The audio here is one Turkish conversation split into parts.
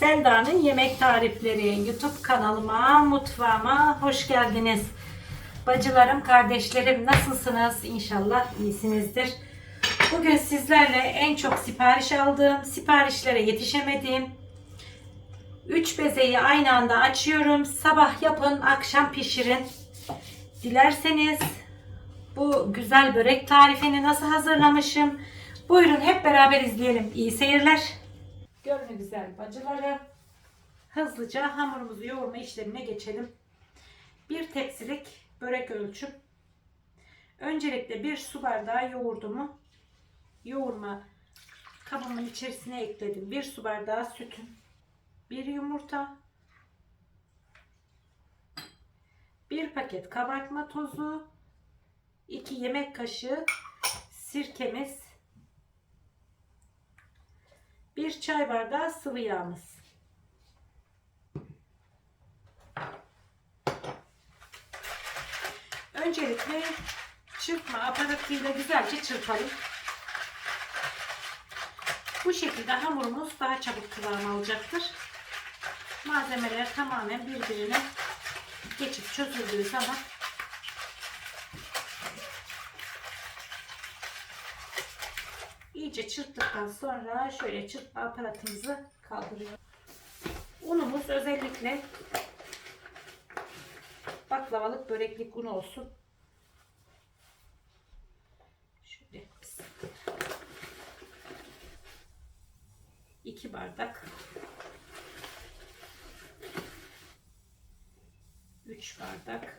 Selda'nın Yemek Tarifleri YouTube kanalıma, mutfağıma hoş geldiniz. Bacılarım, kardeşlerim nasılsınız? İnşallah iyisinizdir. Bugün sizlerle en çok sipariş aldığım, siparişlere yetişemediğim 3 bezeyi aynı anda açıyorum. Sabah yapın, akşam pişirin. Dilerseniz bu güzel börek tarifini nasıl hazırlamışım? Buyurun hep beraber izleyelim. İyi seyirler. Görme güzel bacılarım. Hızlıca hamurumuzu yoğurma işlemine geçelim. Bir tepsilik börek ölçüm. Öncelikle bir su bardağı yoğurdumu yoğurma kabımın içerisine ekledim. Bir su bardağı sütüm. Bir yumurta. Bir paket kabartma tozu. 2 yemek kaşığı sirkemiz. Bir çay bardağı sıvı yağımız. Öncelikle çırpma aparatıyla güzelce çırpalım. Bu şekilde hamurumuz daha çabuk kıvam alacaktır. Malzemeler tamamen birbirine geçip çözüldüğü zaman iyice çırptıktan sonra şöyle çırpma aparatımızı kaldırıyoruz. Unumuz özellikle baklavalık böreklik un olsun. Şöyle iki bardak 3 bardak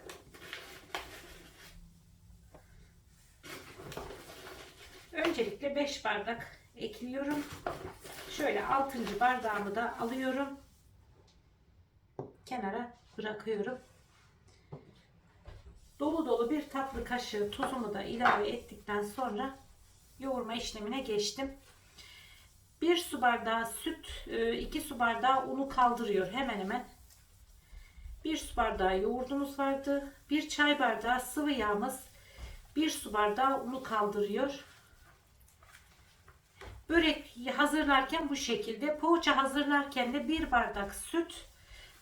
Öncelikle 5 bardak ekliyorum. Şöyle 6. bardağımı da alıyorum. Kenara bırakıyorum. Dolu dolu bir tatlı kaşığı tuzumu da ilave ettikten sonra yoğurma işlemine geçtim. 1 su bardağı süt, 2 su bardağı unu kaldırıyor hemen hemen. 1 su bardağı yoğurdumuz vardı. 1 çay bardağı sıvı yağımız 1 su bardağı unu kaldırıyor. Börek hazırlarken bu şekilde. Poğaça hazırlarken de 1 bardak süt,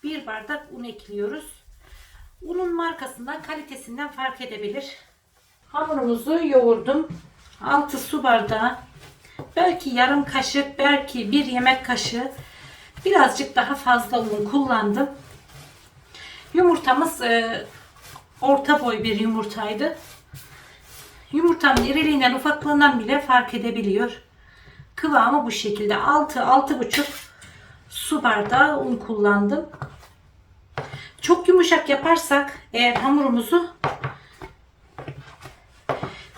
1 bardak un ekliyoruz. Unun markasından, kalitesinden fark edebilir. Hamurumuzu yoğurdum. 6 su bardağı, belki yarım kaşık, belki bir yemek kaşığı birazcık daha fazla un kullandım. Yumurtamız e, orta boy bir yumurtaydı. Yumurtanın iriliğinden ufaklığından bile fark edebiliyor. Kıvamı bu şekilde. 6-6,5 su bardağı un kullandım. Çok yumuşak yaparsak eğer hamurumuzu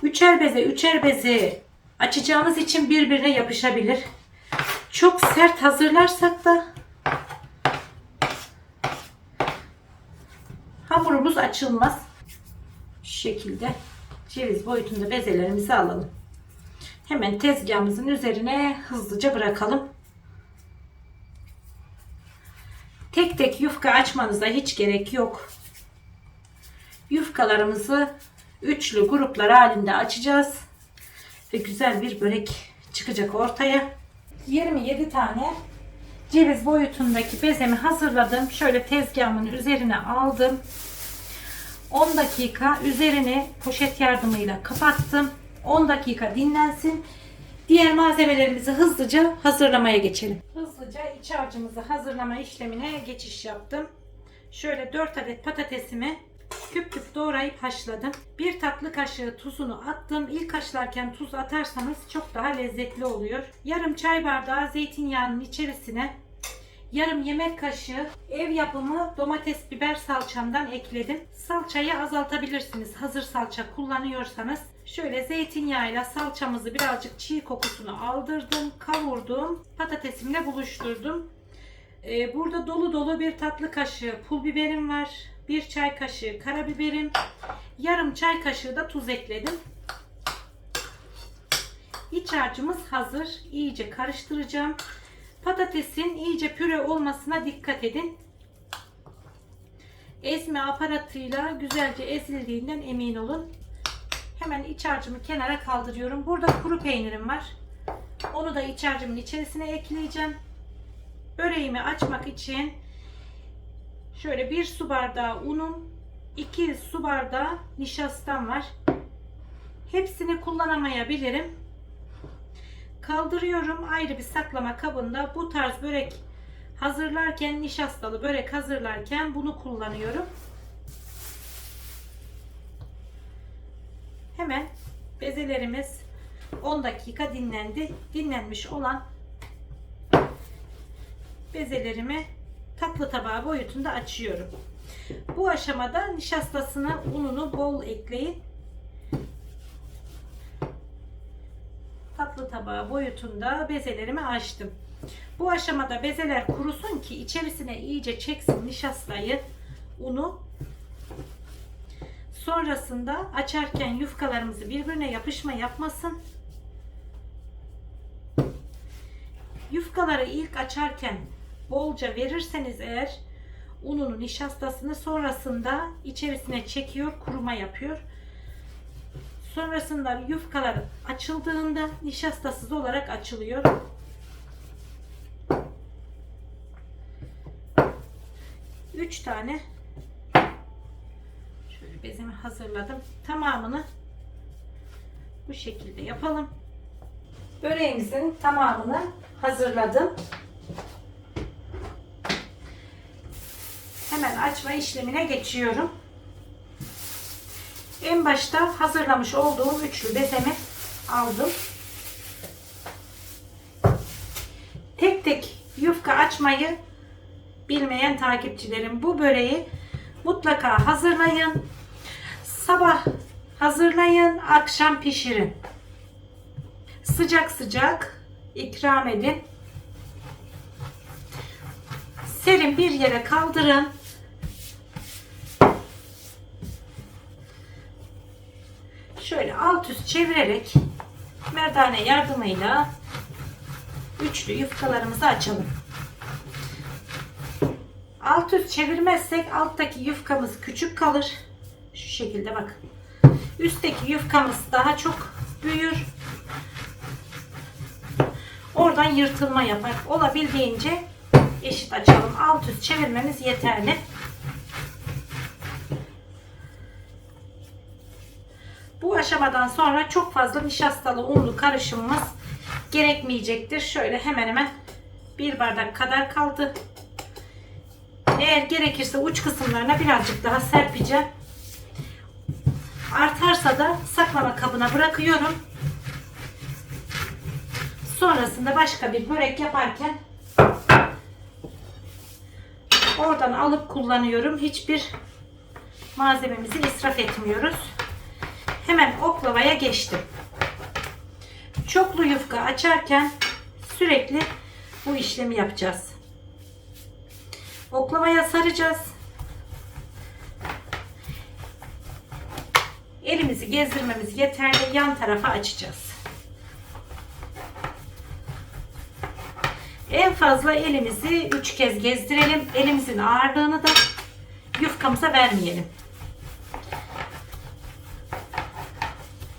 üçer beze üçer beze açacağımız için birbirine yapışabilir. Çok sert hazırlarsak da hamurumuz açılmaz. Şu şekilde ceviz boyutunda bezelerimizi alalım. Hemen tezgahımızın üzerine hızlıca bırakalım. Tek tek yufka açmanıza hiç gerek yok. Yufkalarımızı üçlü gruplar halinde açacağız. Ve güzel bir börek çıkacak ortaya. 27 tane ceviz boyutundaki bezemi hazırladım. Şöyle tezgahımın üzerine aldım. 10 dakika üzerini poşet yardımıyla kapattım. 10 dakika dinlensin. Diğer malzemelerimizi hızlıca hazırlamaya geçelim. Hızlıca iç harcımızı hazırlama işlemine geçiş yaptım. Şöyle 4 adet patatesimi küp küp doğrayıp haşladım. Bir tatlı kaşığı tuzunu attım. İlk haşlarken tuz atarsanız çok daha lezzetli oluyor. Yarım çay bardağı zeytinyağının içerisine yarım yemek kaşığı ev yapımı domates biber salçamdan ekledim. Salçayı azaltabilirsiniz. Hazır salça kullanıyorsanız. Şöyle zeytinyağıyla salçamızı birazcık çiğ kokusunu aldırdım. Kavurdum. Patatesimle buluşturdum. Ee, burada dolu dolu bir tatlı kaşığı pul biberim var. Bir çay kaşığı karabiberim. Yarım çay kaşığı da tuz ekledim. İç harcımız hazır. İyice karıştıracağım. Patatesin iyice püre olmasına dikkat edin. Ezme aparatıyla güzelce ezildiğinden emin olun. Hemen iç harcımı kenara kaldırıyorum. Burada kuru peynirim var. Onu da iç harcımın içerisine ekleyeceğim. böreğimi açmak için şöyle bir su bardağı unum, 2 su bardağı nişastam var. Hepsini kullanamayabilirim. Kaldırıyorum ayrı bir saklama kabında. Bu tarz börek hazırlarken, nişastalı börek hazırlarken bunu kullanıyorum. Hemen bezelerimiz 10 dakika dinlendi. Dinlenmiş olan bezelerimi tatlı tabağı boyutunda açıyorum. Bu aşamada nişastasına ununu bol ekleyin. Tatlı tabağı boyutunda bezelerimi açtım. Bu aşamada bezeler kurusun ki içerisine iyice çeksin nişastayı, unu. Sonrasında açarken yufkalarımızı birbirine yapışma yapmasın. Yufkaları ilk açarken bolca verirseniz eğer ununu nişastasını sonrasında içerisine çekiyor kuruma yapıyor. Sonrasında yufkalar açıldığında nişastasız olarak açılıyor. Üç tane şöyle bezimi hazırladım. Tamamını bu şekilde yapalım. Böreğimizin tamamını hazırladım. Hemen açma işlemine geçiyorum. En başta hazırlamış olduğum üçlü bezemi aldım. Tek tek yufka açmayı bilmeyen takipçilerim bu böreği mutlaka hazırlayın. Sabah hazırlayın, akşam pişirin. Sıcak sıcak ikram edin. Serin bir yere kaldırın. Şöyle alt üst çevirerek merdane yardımıyla üçlü yufkalarımızı açalım. Alt üst çevirmezsek alttaki yufkamız küçük kalır. Şekilde bak. Üstteki yufkamız daha çok büyür. Oradan yırtılma yapar. Olabildiğince eşit açalım. Alt üst çevirmemiz yeterli. Bu aşamadan sonra çok fazla nişastalı unlu karışımımız gerekmeyecektir. Şöyle hemen hemen bir bardak kadar kaldı. Eğer gerekirse uç kısımlarına birazcık daha serpeceğim. Artarsa da saklama kabına bırakıyorum. Sonrasında başka bir börek yaparken oradan alıp kullanıyorum. Hiçbir malzememizi israf etmiyoruz. Hemen oklavaya geçtim. Çoklu yufka açarken sürekli bu işlemi yapacağız. Oklavaya saracağız. Elimizi gezdirmemiz yeterli. Yan tarafa açacağız. En fazla elimizi 3 kez gezdirelim. Elimizin ağırlığını da yufkamıza vermeyelim.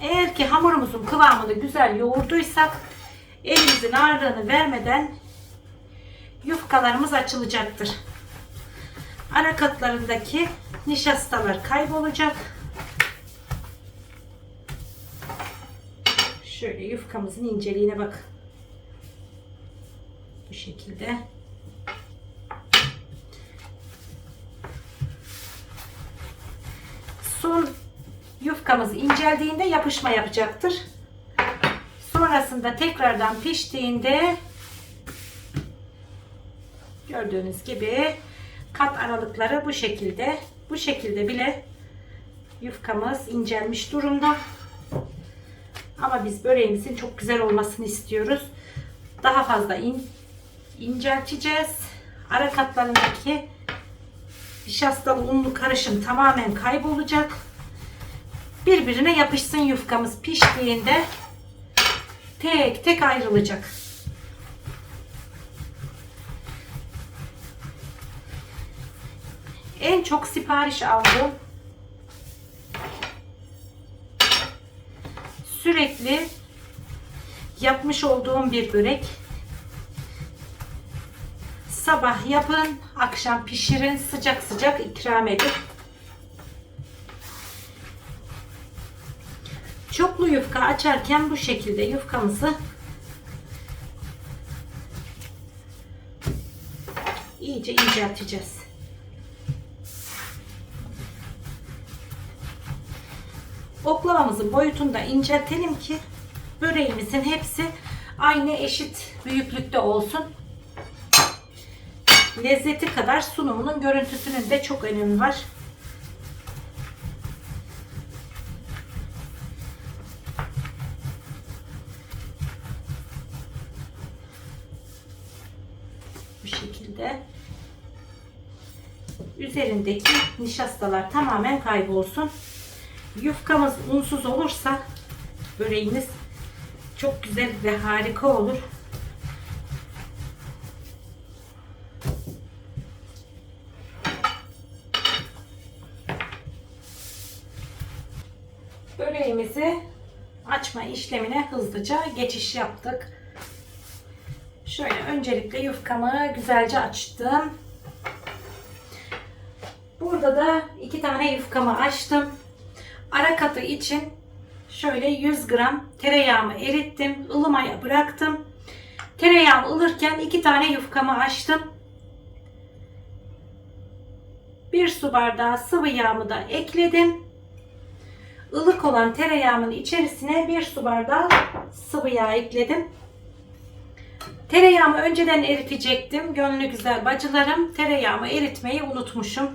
Eğer ki hamurumuzun kıvamını güzel yoğurduysak elimizin ağırlığını vermeden yufkalarımız açılacaktır. Ara katlarındaki nişastalar kaybolacak. Şöyle yufkamızın inceliğine bak. Bu şekilde. Son yufkamız inceldiğinde yapışma yapacaktır. Sonrasında tekrardan piştiğinde gördüğünüz gibi kat aralıkları bu şekilde. Bu şekilde bile yufkamız incelmiş durumda. Ama biz böreğimizin çok güzel olmasını istiyoruz. Daha fazla in, incelteceğiz. Ara katlarındaki nişastalı unlu karışım tamamen kaybolacak. Birbirine yapışsın yufkamız piştiğinde tek tek ayrılacak. En çok sipariş aldığım sürekli yapmış olduğum bir börek. Sabah yapın, akşam pişirin, sıcak sıcak ikram edin. Çoklu yufka açarken bu şekilde yufkamızı iyice incelteceğiz. Oklavamızın boyutunda inceltelim ki böreğimizin hepsi aynı eşit büyüklükte olsun. Lezzeti kadar sunumunun görüntüsünün de çok önemi var. Bu şekilde üzerindeki nişastalar tamamen kaybolsun. Yufkamız unsuz olursa böreğimiz çok güzel ve harika olur. Böreğimizi açma işlemine hızlıca geçiş yaptık. Şöyle öncelikle yufkamı güzelce açtım. Burada da iki tane yufkamı açtım. Ara katı için şöyle 100 gram tereyağımı erittim. ılımaya bıraktım. Tereyağım ılırken iki tane yufkamı açtım. Bir su bardağı sıvı yağımı da ekledim. Ilık olan tereyağımın içerisine bir su bardağı sıvı yağ ekledim. Tereyağımı önceden eritecektim. Gönlü güzel bacılarım. Tereyağımı eritmeyi unutmuşum.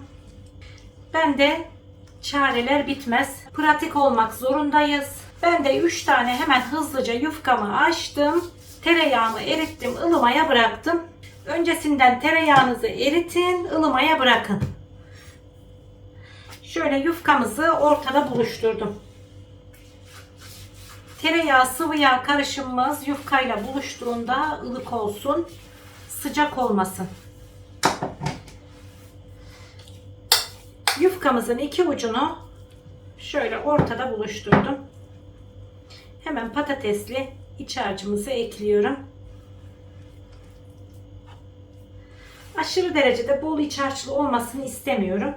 Ben de çareler bitmez. Pratik olmak zorundayız. Ben de 3 tane hemen hızlıca yufkamı açtım. Tereyağımı erittim, ılımaya bıraktım. Öncesinden tereyağınızı eritin, ılımaya bırakın. Şöyle yufkamızı ortada buluşturdum. Tereyağı sıvı yağ karışımımız yufkayla buluştuğunda ılık olsun. Sıcak olmasın. Yufkamızın iki ucunu şöyle ortada buluşturdum. Hemen patatesli iç harcımızı ekliyorum. Aşırı derecede bol iç harçlı olmasını istemiyorum.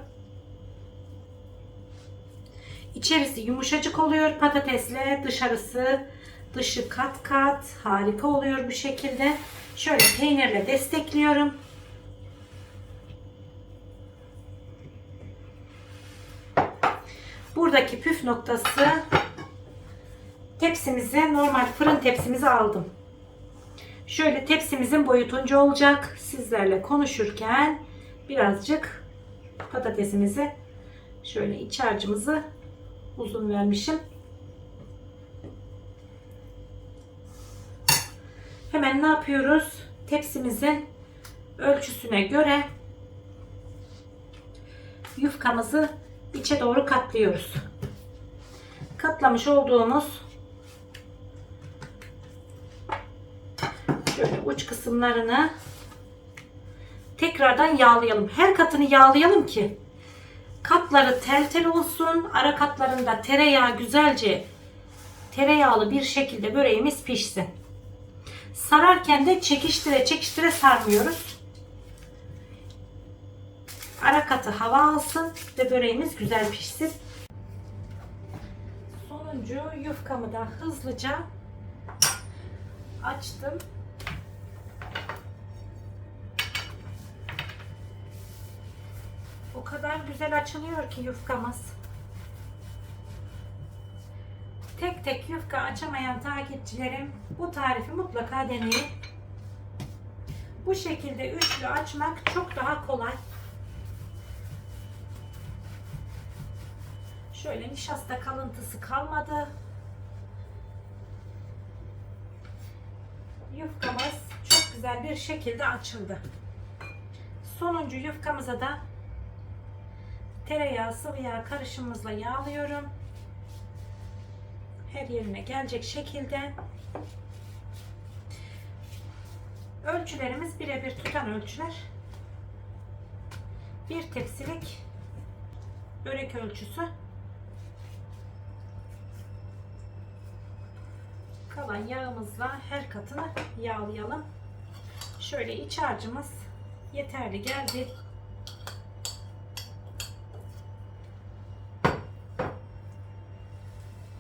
İçerisi yumuşacık oluyor patatesle dışarısı dışı kat kat harika oluyor bu şekilde. Şöyle peynirle destekliyorum. Buradaki püf noktası tepsimizi normal fırın tepsimizi aldım. Şöyle tepsimizin boyutunca olacak. Sizlerle konuşurken birazcık patatesimizi şöyle iç harcımızı uzun vermişim. Hemen ne yapıyoruz? Tepsimizin ölçüsüne göre yufkamızı içe doğru katlıyoruz. Katlamış olduğumuz şöyle uç kısımlarını tekrardan yağlayalım. Her katını yağlayalım ki katları tel tel olsun. Ara katlarında tereyağı güzelce tereyağlı bir şekilde böreğimiz pişsin. Sararken de çekiştire çekiştire sarmıyoruz. Ara katı hava alsın ve böreğimiz güzel pişsin. Sonuncu yufkamı da hızlıca açtım. O kadar güzel açılıyor ki yufkamız. Tek tek yufka açamayan takipçilerim bu tarifi mutlaka deneyin. Bu şekilde üçlü açmak çok daha kolay. Şöyle nişasta kalıntısı kalmadı. Yufkamız çok güzel bir şekilde açıldı. Sonuncu yufkamıza da tereyağı sıvı yağ karışımımızla yağlıyorum. Her yerine gelecek şekilde. Ölçülerimiz birebir tutan ölçüler. Bir tepsilik börek ölçüsü. Kalan yağımızla her katını yağlayalım. Şöyle iç harcımız yeterli geldi.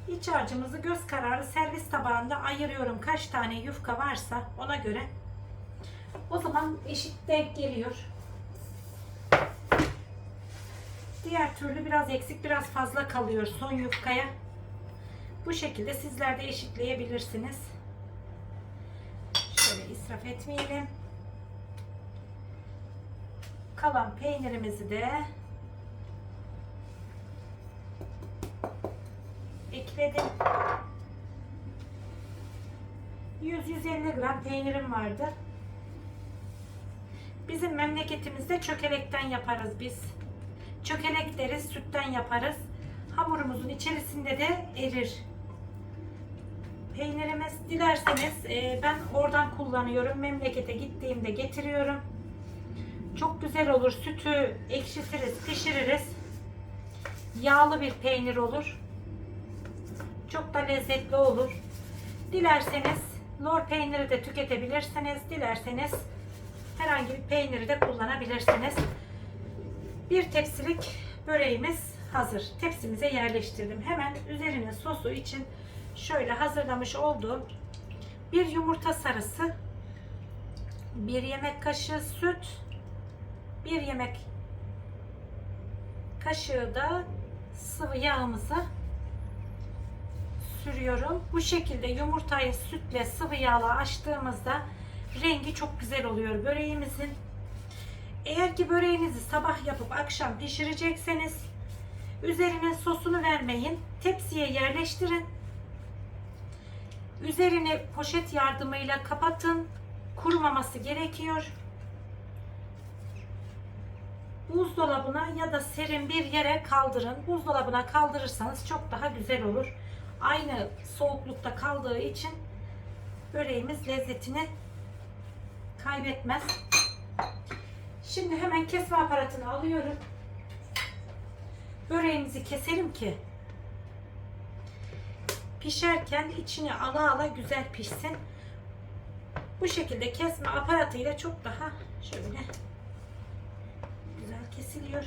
İç harcımızı göz kararı servis tabağında ayırıyorum. Kaç tane yufka varsa ona göre. O zaman eşit denk geliyor. Diğer türlü biraz eksik biraz fazla kalıyor son yufkaya. Bu şekilde sizler de eşitleyebilirsiniz. Şöyle israf etmeyelim. Kalan peynirimizi de ekledim. 100-150 gram peynirim vardı. Bizim memleketimizde çökelekten yaparız biz. Çökelek deriz, sütten yaparız. Hamurumuzun içerisinde de erir. Peynirimiz dilerseniz e, ben oradan kullanıyorum. Memlekete gittiğimde getiriyorum. Çok güzel olur. Sütü ekşitiriz, pişiririz. Yağlı bir peynir olur. Çok da lezzetli olur. Dilerseniz lor peyniri de tüketebilirsiniz. Dilerseniz herhangi bir peyniri de kullanabilirsiniz. Bir tepsilik böreğimiz hazır. Tepsimize yerleştirdim. Hemen üzerine sosu için şöyle hazırlamış olduğum bir yumurta sarısı, bir yemek kaşığı süt, bir yemek kaşığı da sıvı yağımızı sürüyorum. Bu şekilde yumurtayı sütle sıvı yağla açtığımızda rengi çok güzel oluyor böreğimizin. Eğer ki böreğinizi sabah yapıp akşam pişirecekseniz üzerine sosunu vermeyin. Tepsiye yerleştirin. Üzerine poşet yardımıyla kapatın. Kurumaması gerekiyor. Buzdolabına ya da serin bir yere kaldırın. Buzdolabına kaldırırsanız çok daha güzel olur. Aynı soğuklukta kaldığı için böreğimiz lezzetini kaybetmez. Şimdi hemen kesme aparatını alıyorum. Böreğimizi keselim ki pişerken içini ala ala güzel pişsin. Bu şekilde kesme aparatıyla çok daha şöyle güzel kesiliyor.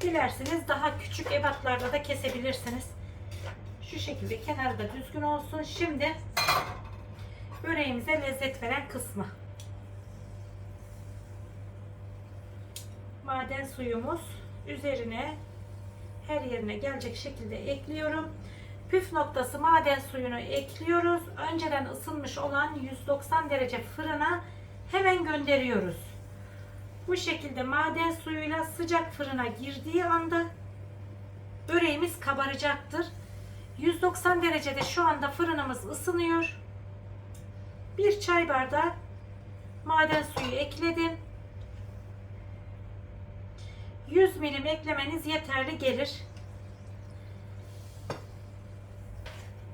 Dilerseniz daha küçük ebatlarda da kesebilirsiniz. Şu şekilde kenarı da düzgün olsun. Şimdi böreğimize lezzet veren kısmı. maden suyumuz üzerine her yerine gelecek şekilde ekliyorum. Püf noktası maden suyunu ekliyoruz. Önceden ısınmış olan 190 derece fırına hemen gönderiyoruz. Bu şekilde maden suyuyla sıcak fırına girdiği anda böreğimiz kabaracaktır. 190 derecede şu anda fırınımız ısınıyor. Bir çay bardağı maden suyu ekledim. 100 milim eklemeniz yeterli gelir.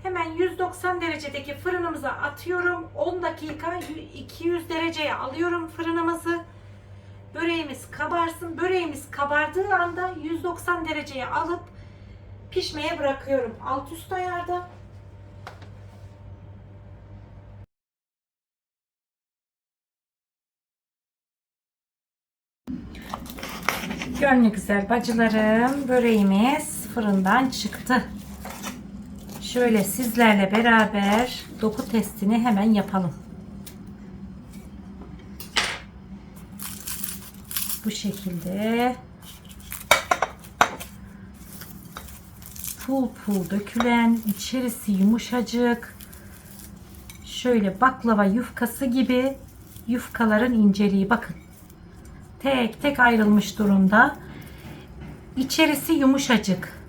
Hemen 190 derecedeki fırınımıza atıyorum. 10 dakika 200 dereceye alıyorum fırınımızı. Böreğimiz kabarsın. Böreğimiz kabardığı anda 190 dereceye alıp pişmeye bırakıyorum. Alt üst ayarda. Gönlü güzel bacılarım böreğimiz fırından çıktı. Şöyle sizlerle beraber doku testini hemen yapalım. Bu şekilde pul pul dökülen içerisi yumuşacık şöyle baklava yufkası gibi yufkaların inceliği bakın tek tek ayrılmış durumda. İçerisi yumuşacık.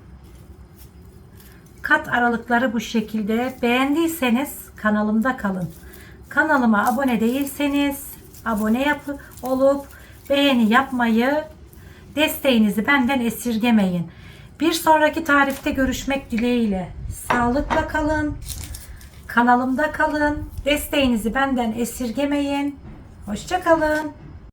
Kat aralıkları bu şekilde. Beğendiyseniz kanalımda kalın. Kanalıma abone değilseniz abone yapı olup beğeni yapmayı desteğinizi benden esirgemeyin. Bir sonraki tarifte görüşmek dileğiyle. Sağlıkla kalın. Kanalımda kalın. Desteğinizi benden esirgemeyin. Hoşçakalın.